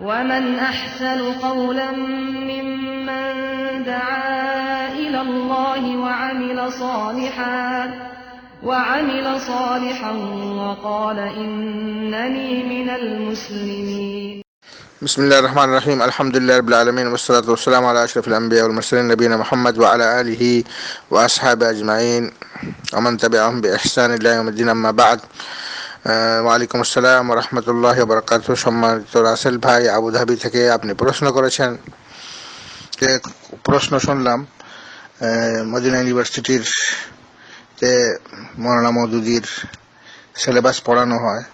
ومن أحسن قولا ممن دعا إلى الله وعمل صالحا وعمل صالحا وقال إنني من المسلمين بسم الله الرحمن الرحيم. الحمد لله رب العالمين والصلاة والسلام على أشرف الأنبياء والمرسلين نبينا محمد وعلى آله وأصحابه أجمعين. ومن تبعهم بإحسان إلى يوم الدين. أما بعد ওয়ালাইকুম আসসালাম রহমতুল্লাহ বরকাত সম্মানিত রাসেল ভাই আবুধাবি থেকে আপনি প্রশ্ন করেছেন। যে প্রশ্ন শুনলাম মদিনা ইউনিভার্সিটির তে মৌলানা মদুদির সিলেবাস পড়ানো হয়।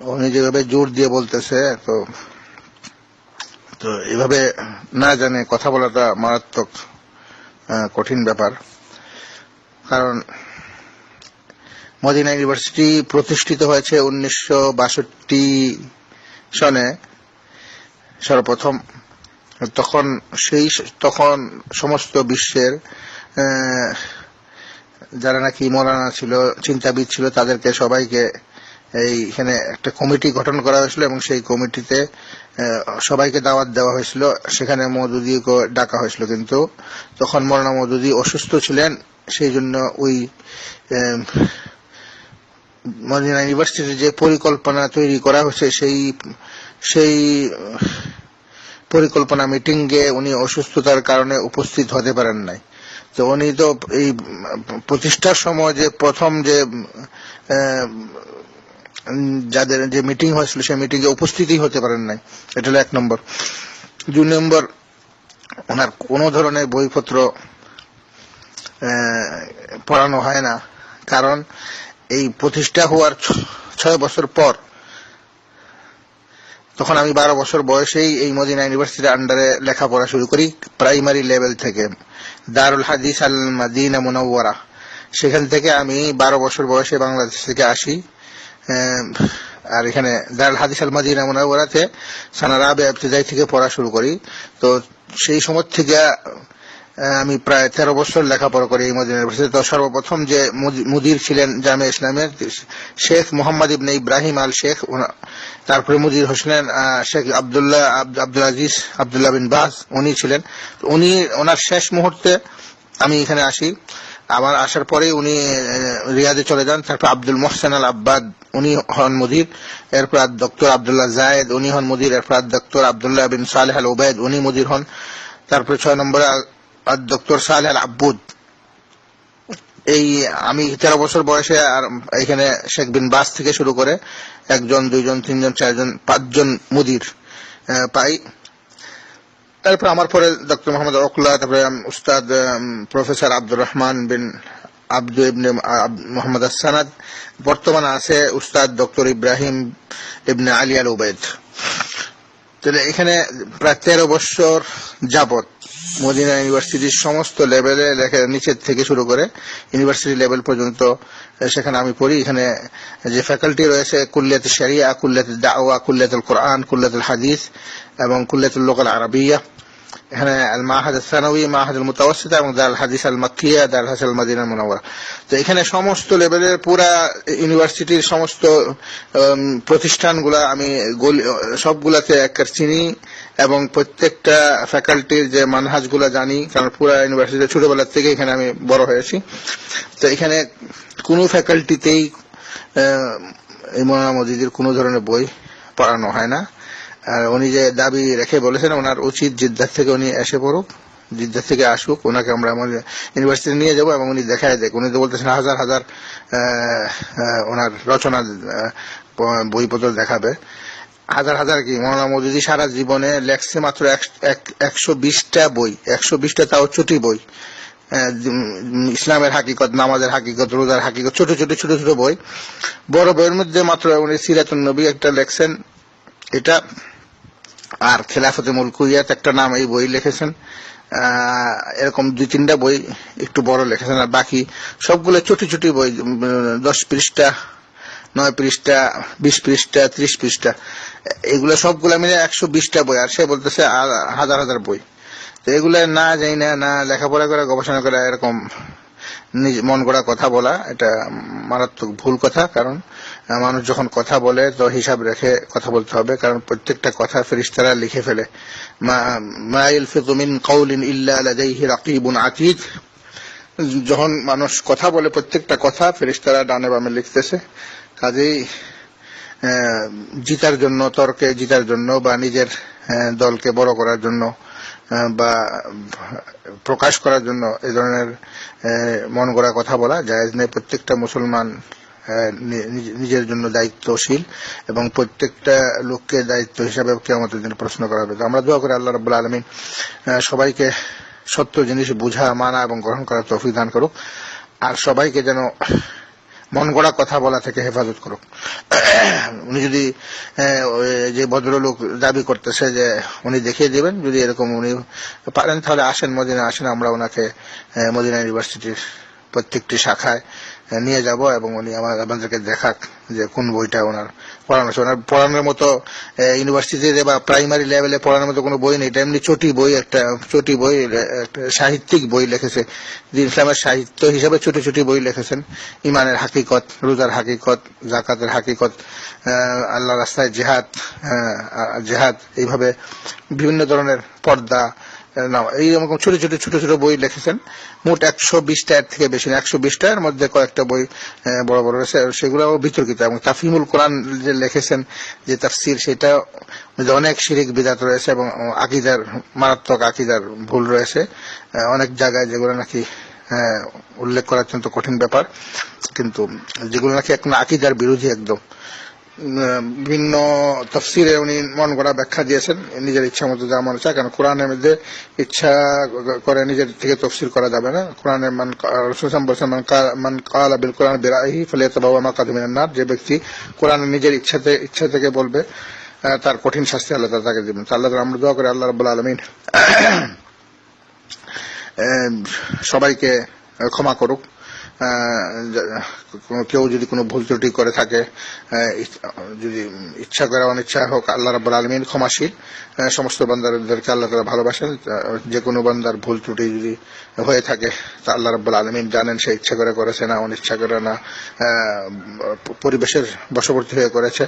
উনি যেভাবে জোর দিয়ে বলতেছে, তো তো এভাবে না জানে কথা বলাটা মারাত্মক কঠিন ব্যাপার। কারণ মদিনা ইউনিভার্সিটি প্রতিষ্ঠিত হয়েছে উনিশশো বাষট্টি সনে। সর্বপ্রথম তখন সেই তখন সমস্ত বিশ্বের যারা নাকি মৌলানা ছিল, চিন্তাবিদ ছিল, তাদেরকে সবাইকে এইখানে একটা কমিটি গঠন করা হয়েছিল এবং সেই কমিটিতে সবাইকে দাওয়াত দেওয়া হয়েছিল। সেখানে মৌদুদিকে ডাকা হয়েছিল কিন্তু। তখন মৌলানা মৌদুদি অসুস্থ ছিলেন, সেই জন্য ওই মদিনা ইউনিভার্সিটির যে পরিকল্পনা তৈরি করা হয়েছে সেই সেই, পরিকল্পনা মিটিংয়ে উনি অসুস্থতার কারণে উপস্থিত হতে পারেন নাই। তো উনি তো এই প্রতিষ্ঠার সময় যে প্রথম যে যাদের যে মিটিং হয়েছিল, সেই মিটিংয়ে উপস্থিতই হতে পারেন নাই। এটা হলো এক নম্বর। দুই নম্বর, ওনার কোনো ধরনের বইপত্র পড়ানো হয় না। কারণ এই প্রতিষ্ঠা হওয়ার ছয় বছর পর, তখন আমি বারো বছর বয়সেই এই মদিনা ইউনিভার্সিটির আন্ডারে লেখাপড়া শুরু করি প্রাইমারি লেভেল থেকে, দারুল হাদিস আল মাদিনা মুনাওয়ারা। সেখান থেকে আমি বারো বছর বয়সে বাংলাদেশ থেকে আসি আর এখানে দারুল হাদিস আল মাদিনা মুনাওয়ারাতে সানারাবে ইবতিদাই থেকে পড়া শুরু করি। তো সেই সময় থেকে আমি প্রায় তেরো বছর লেখাপড়া করি এই মদিনা ইউনিভার্সিটি তো সর্বপ্রথম যে মুদির ছিলেন জামে ইসলামের, শেখ মোহাম্মদ ইবনে ইব্রাহিম আল শেখ তারপরে মুদির হোসেন শেখ আবদুল্লাহ আব- আব্দুল আজিজ, আবদুল্লাহ বিন বাস, উনি ছিলেন। উনি, ওনার শেষ মুহূর্তে আমি এখানে আসি। আমার আসার পরে উনি রিয়াদে চলে যান। তারপর আব্দুল মোহসেন আল আব্বাদ, উনি হন মুদির। এরপর ডক্টর আবদুল্লাহ জায়েদ, উনি হন মুদির। এরপর doctor Abdullah bin Saleh al Obaid, উনি মুদির হন। তারপরে ছয় নম্বরে ডক্টর সালেহ আল আব্বুদ। এই আমি তেরো বছর বয়সে আর এখানে শেখ বিন বাস থেকে শুরু করে একজন, দুইজন, তিনজন, চারজন, পাঁচজন মুদির পাই। তারপর আমার পরে ডক্টর মোহাম্মদ অকলা, তারপরে উস্তাদ professor Abdur Rahman bin Abdu ibn Muhammad আসানাদ বর্তমানে আছে উস্তাদ ডক্টর ইব্রাহিম ইবনে আলী আল উবাইদ তাহলে এখানে প্রায় তেরো বছর যাবত মদিনা ইউনিভার্সিটির সমস্ত লেভেলে লেখা নিচের থেকে শুরু করে ইউনিভার্সিটি লেভেল পর্যন্ত সেখানে আমি পড়ি। এখানে যে ফ্যাকাল্টি রয়েছে কুল্লিয়াত শরিয়া কুল্লিয়াত দাওয়া কুল্লিয়াতুল কোরআন কুল্লিয়াতুল হাদিস এবং কুল্লিয়াতুল লোকাল আরবিয়া। এখানে আল মাহাদ সানাউই মাহাদ আল মুতাওয়াসিতা এবং দাল হাদিস আল মাক্কিয়া দাল হাসাল মাদিনা মুনাওয়ারা। তো এখানে সমস্ত লেভেলের পুরা ইউনিভার্সিটির সমস্ত প্রতিষ্ঠানগুলা আমি গলি- সবগুলাতে একবার চিনি এবং প্রত্যেকটা ফ্যাকাল্টির যে মানহাজগুলা জানি, কারণ পুরা ইউনিভার্সিটি ছোটবেলার থেকে এখানে আমি বড় হয়েছি। তো এখানে কোনো ফ্যাকাল্টিতেই এই মজিদের কোনো ধরনের বই পড়ানো হয় না। আর উনি যে দাবি রেখে বলেছেন, ওনার উচিত জিদ্দার থেকে উনি এসে পড়ুক, জিদ্দার থেকে আসুক, ওনাকে আমরা আমাদের ইউনিভার্সিটি নিয়ে যাব এবং উনি দেখায় দেখ, উনি তো বলতেছেন হাজার হাজার ওনার রচনা বইপত্র দেখাবে। হাজার হাজার কি? মৌলানা মজুদি সারা জীবনে লেখছে মাত্র এক- এক- একশো বিশটা বই, একশো বিশটা তাও ছুটি বই। ইসলামের হাকিকত, নামাজের হাকিকত, রোজার হাকিকত, ছোট ছোট ছোট ছোট বই। বড় বইয়ের মধ্যে মাত্র উনি সিরাতুন নবী একটা লেখছেন, এটা আর খেলাফতে মুলকুইয়াত একটা নাম এই বই লিখেছেন। এরকম দুই তিনটা বই একটু বড় লিখেছেন আর বাকি সবগুলো ছোট ছোট বই দশ পৃষ্ঠা, নয় পৃষ্ঠা, বিশ পৃষ্ঠা, ত্রিশ পৃষ্ঠা। এগুলো সবগুলো মিলে একশো বিশটা বই আর সে বলতেছে হাজার হাজার বই। তো এগুলো না যাই না না লেখাপড়া করে, গবেষণা করে এরকম নিজ মন গড়া কথা বলা, এটা মারাত্মক ভুল কথা। কারণ মানুষ যখন কথা বলে তো হিসাব রেখে কথা বলতে হবে, কারণ প্রত্যেকটা কথা ফেরিস্তারা লিখে ফেলে। মা- যখন মানুষ কথা বলে প্রত্যেকটা কথা ফেরিস্তারা ডানে বামে লিখতেছে, কাজেই জিতার জন্য, তর্কে জিতার জন্য বা নিজের দলকে বড় করার জন্য বা প্রকাশ করার জন্য এ ধরনের মন গড়া কথা বলা জায়েজ নেই প্রত্যেকটা মুসলমান নিজের জন্য দায়িত্বশীল এবং প্রত্যেকটা লোককে দায়িত্ব হিসাবে কেমতের দিন প্রশ্ন করা হবে। তো আমরা দোয়া করি আল্লাহ রাবুল আলমিন সবাইকে সত্য জিনিস বুঝা, মানা এবং গ্রহণ করার তৌফিক দান করুক। আর সবাইকে যেন মন গড়া কথা বলা থেকে হেফাজত করুক। উনি যদি যে ভদ্রলোক দাবি করতেছে যে উনি দেখিয়ে দেবেন, যদি এরকম উনি পারেন, তাহলে আসেন মদিনা আসেন, আমরা ওনাকে মদিনা ইউনিভার্সিটির প্রত্যেকটি শাখায় নিয়ে যাব এবং উনি আমার আমাদেরকে দেখাক যে কোন বইটা ওনার পড়ানো ওনার পড়ানোর মতো ইউনিভার্সিটিতে বা প্রাইমারি লেভেলে পড়ানোর মতো কোনো বই নেই। এটা এমনি চটি বই, একটা চটি বই সাহিত্যিক বই লিখেছে। ইসলামের সাহিত্য হিসাবে ছোট ছোট বই লিখেছেন। ইমানের হাকিকত, রোজার হাকিকত জাকাতের হাকিকত আল্লাহ রাস্তায় জেহাদ জেহাদ, এইভাবে বিভিন্ন ধরনের পর্দা আহ, না, এইরকম ছোট ছোট ছোট ছোট বই লিখেছেন। মোট একশো বিশটা এর থেকে বেশি একশো বিশটার মধ্যে কয়েকটা বই বড় বড় রয়েছে। সেগুলো বিতর্কিত। এবং তাফিমুল কোরআন যে লিখেছেন যে তাফসির সেটা অনেক শিরিক বিদাত রয়েছে এবং আকিদার মারাত্মক আকিদার ভুল রয়েছে। অনেক জায়গায় যেগুলো নাকি উল্লেখ করা অত্যন্ত কঠিন ব্যাপার। কিন্তু যেগুলো নাকি এখন আকিদার বিরোধী একদম। বিভিন্ন তফসিরে উনি মন গড়া ব্যাখ্যা দিয়েছেন। নিজের ইচ্ছা মতো যা মনে চায়, কারণ কোরআনের মধ্যে ইচ্ছা করে নিজের থেকে তফসির করা যাবে না। কোরআনে মান কাল বিল কোরআন বেরাহি ফলে বাবা মা যে ব্যক্তি কোরআনে নিজের ইচ্ছাতে, ইচ্ছা থেকে বলবে তার কঠিন শাস্তি আল্লাহ তাকে দিবেন। আল্লাহ আমরা দোয়া করি, আল্লাহ রাব্বুল আলামিন সবাইকে ক্ষমা করুক। কেউ যদি কোনো ভুল ত্রুটি করে থাকে যদি ইচ্ছা করে অনিচ্ছা হোক, আল্লাহ রাব্বুল আলমিন ক্ষমাশীল। সমস্ত বান্দারদেরকে আল্লাহ তারা ভালোবাসেন। যে কোনো বান্দার ভুল ত্রুটি যদি হয়ে থাকে, তা আল্লাহ রাব্বুল আলমিন জানেন সে ইচ্ছা করে করেছে না, অনিচ্ছা করে না পরিবেশের বশবর্তী হয়ে করেছে।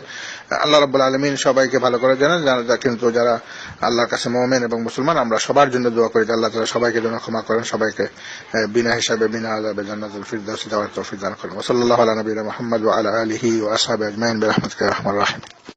আল্লাহ রাব্বুল আলমিন সবাইকে ভালো করে জানেন, যারা- কিন্তু যারা আল্লাহর কাছে মোমেন এবং মুসলমান, আমরা সবার জন্য দোয়া করি আল্লাহ তালা সবাইকে যেন ক্ষমা করেন, সবাইকে বিনা হিসাবে, বিনা আজাবে জান্নাতুল ফিরদাউস। الدرس دعوة التوفيق لنا وصلى الله على نبينا محمد وعلى آله وأصحابه أجمعين برحمتك يا أرحم الراحمين.